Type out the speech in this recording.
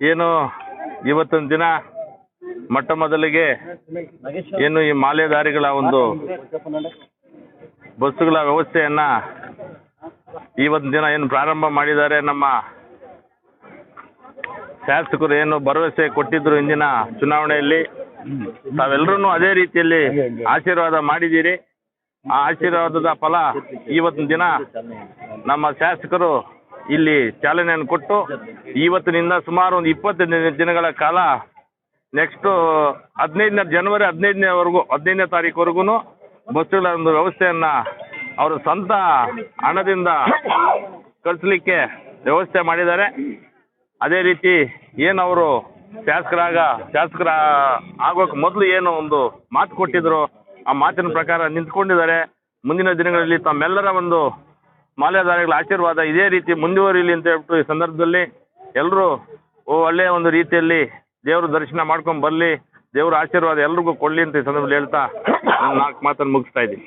ಏನು ಇವತ್ತಿನ ದಿನ ಮೊಟ್ಟ ಮೊದಲಿಗೆ ಏನು ಈ ಮಾಲೆದಾರಿಗಳ ಒಂದು ಬಸ್ಸುಗಳ ವ್ಯವಸ್ಥೆಯನ್ನ ಇವತ್ತಿನ ದಿನ ಏನು ಪ್ರಾರಂಭ ಮಾಡಿದ್ದಾರೆ, ನಮ್ಮ ಶಾಸಕರು ಏನು ಭರವಸೆ ಕೊಟ್ಟಿದ್ರು ಇಂದಿನ ಚುನಾವಣೆಯಲ್ಲಿ. ತಾವೆಲ್ಲರೂ ಅದೇ ರೀತಿಯಲ್ಲಿ ಆಶೀರ್ವಾದ ಮಾಡಿದ್ದೀರಿ. ಆ ಆಶೀರ್ವಾದದ ಫಲ ಇವತ್ತಿನ ದಿನ ನಮ್ಮ ಶಾಸಕರು ಇಲ್ಲಿ ಚಾಲನೆಯನ್ನು ಕೊಟ್ಟು ಇವತ್ತಿನಿಂದ ಸುಮಾರು ಒಂದು ಇಪ್ಪತ್ತು ದಿನ- ದಿನಗಳ ಕಾಲ ನೆಕ್ಸ್ಟು ಹದಿನೈದನೇ ಜನವರಿ ಹದಿನೈದನೇವರೆಗೂ, ಹದಿನೈದನೇ ತಾರೀಕುವರೆಗೂ ಬಸ್ಸುಗಳ ಒಂದು ವ್ಯವಸ್ಥೆಯನ್ನು ಅವರು ಸ್ವಂತ ಹಣದಿಂದ ಕಳಿಸ್ಲಿಕ್ಕೆ ವ್ಯವಸ್ಥೆ ಮಾಡಿದ್ದಾರೆ. ಅದೇ ರೀತಿ ಏನು ಅವರು ಶಾಸಕರಾಗ, ಶಾಸಕರ ಆಗೋಕೆ ಮೊದಲು ಏನು ಒಂದು ಮಾತು ಕೊಟ್ಟಿದ್ರು, ಆ ಮಾತಿನ ಪ್ರಕಾರ ನಿಂತ್ಕೊಂಡಿದ್ದಾರೆ. ಮುಂದಿನ ದಿನಗಳಲ್ಲಿ ತಮ್ಮೆಲ್ಲರ ಒಂದು ಮಾಲ್ಯದಾರಿಗಳ ಆಶೀರ್ವಾದ ಇದೇ ರೀತಿ ಮುಂದುವರಿಲಿ ಅಂತ ಹೇಳ್ಬಿಟ್ಟು ಈ ಸಂದರ್ಭದಲ್ಲಿ ಎಲ್ಲರೂ ಒಳ್ಳೆಯ ಒಂದು ರೀತಿಯಲ್ಲಿ ದೇವ್ರ ದರ್ಶನ ಮಾಡ್ಕೊಂಡು ಬರಲಿ, ದೇವ್ರ ಆಶೀರ್ವಾದ ಎಲ್ರಿಗೂ ಕೊಡಲಿ ಅಂತ ಈ ಸಂದರ್ಭದಲ್ಲಿ ಹೇಳ್ತಾ ನನ್ನ ನಾಲ್ಕು ಮಾತನ್ನು ಮುಗಿಸ್ತಾ ಇದ್ದೀನಿ.